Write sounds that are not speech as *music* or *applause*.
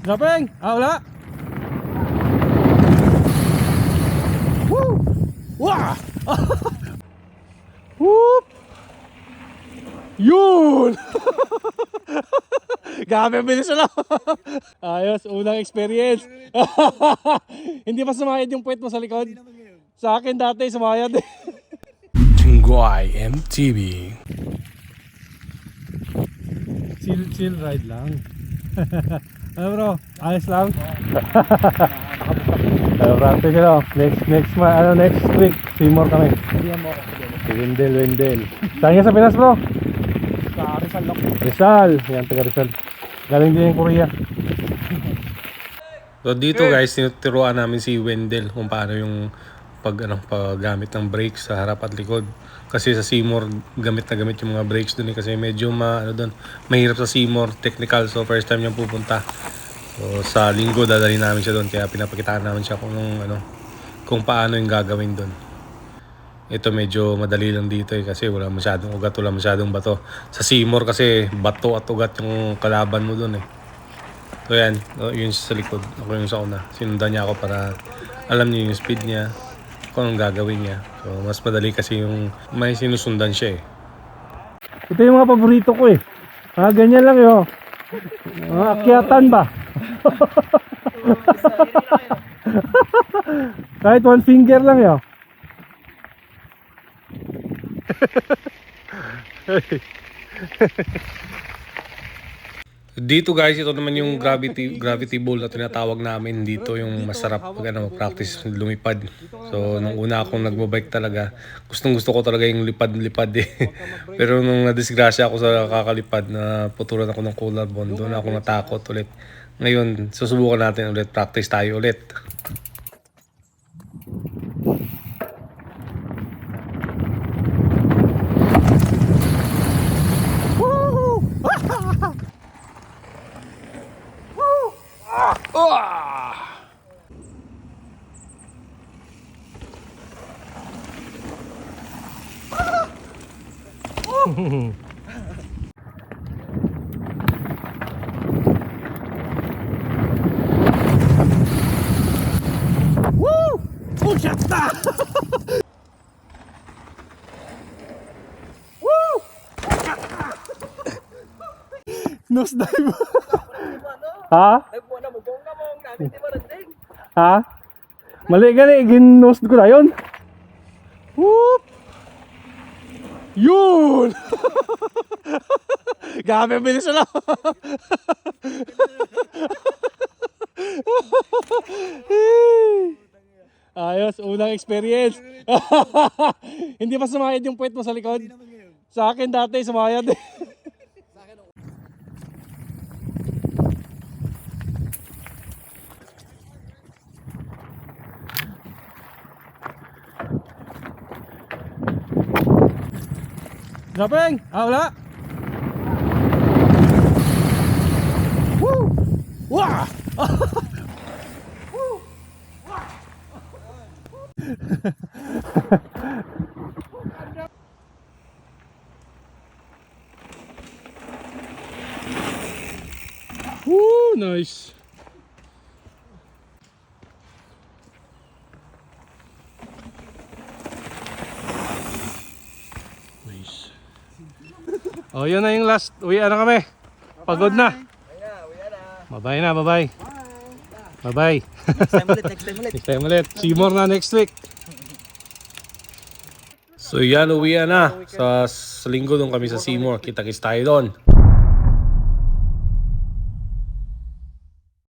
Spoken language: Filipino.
Dropping! Ah, wala! Woo! Wah! *laughs* Whoop! Yun! *laughs* Grabe, ang bilis na lang. *laughs* Ayos, unang experience. Hindi pa sumayad yung puwet mo sa likod? Sa akin dati, sumayad. Chingguay MTV Chill, chill ride lang. Ano bro? Ayos lang? Ano practice ano? Next, next, ma ano, next week, Timor kami. Si Wendel, Wendel. Saan ka sa Pinas bro? Sa Rizal Lock. Rizal. Yan, taga Rizal. Galing din yung Korea. So dito guys, tinuturuan namin si Wendell kung paano yung pag ano paggamit ng brakes sa harap at likod. Kasi sa Seymour gamit na gamit yung mga brakes doon eh, kasi medyo ma ano doon, mahirap sa Seymour technical so first time niyang pupunta. So sa linggo dadalhin namin siya doon kaya pinapakitaan namin siya kung ano kung paano yung gagawin doon. Ito medyo madali lang dito eh kasi wala masyadong ugat, wala masyadong bato. Sa Seymour kasi bato at ugat yung kalaban mo doon eh. So yan, oh, yun sa likod. Ako yung sa una. Sinundan niya ako para alam niya yung speed niya, kung anong gagawin niya. So mas madali kasi yung may sinusundan siya eh. Ito yung mga paborito ko eh. Ah, ganyan lang yun. Mga akyatan ba? *laughs* Kahit one finger lang yun. *laughs* Dito guys, ito naman yung gravity gravity ball na tinatawag namin dito yung masarap pag ano, practice lumipad. So nung una akong nagbabike talaga, gustong gusto ko talaga yung lipad-lipad eh. *laughs* Pero nung nadisgrasya ako sa kakalipad na putulan ako ng collarbone, doon ako natakot ulit. Ngayon, susubukan natin ulit, practice tayo ulit. Woo! Puchata! Woo! Nose dive. ha? Nagbuwan na mo, kung na mo, ang dami di marating. Ha? Mali gali, gin-nose ko na yun. Whoop! Yun! *laughs* Ang bilis na lang. *laughs* Ayos, unang experience. *laughs* Hindi pa sumayad yung puwet mo sa likod? Sa akin dati, sumayad Dropping! Ah, wala! Woo! Wah! Woo! Nice! Nice. Oh, yun na yung last. Uwi na kami. Pagod na. Bye-bye na, bye-bye. Bye-bye. Next time ulit, next time ulit. *laughs* Next time ulit. See you more na next week. So yan, uwi na. Sa, sa linggo doon kami sa Seymour. Kita-kits tayo doon.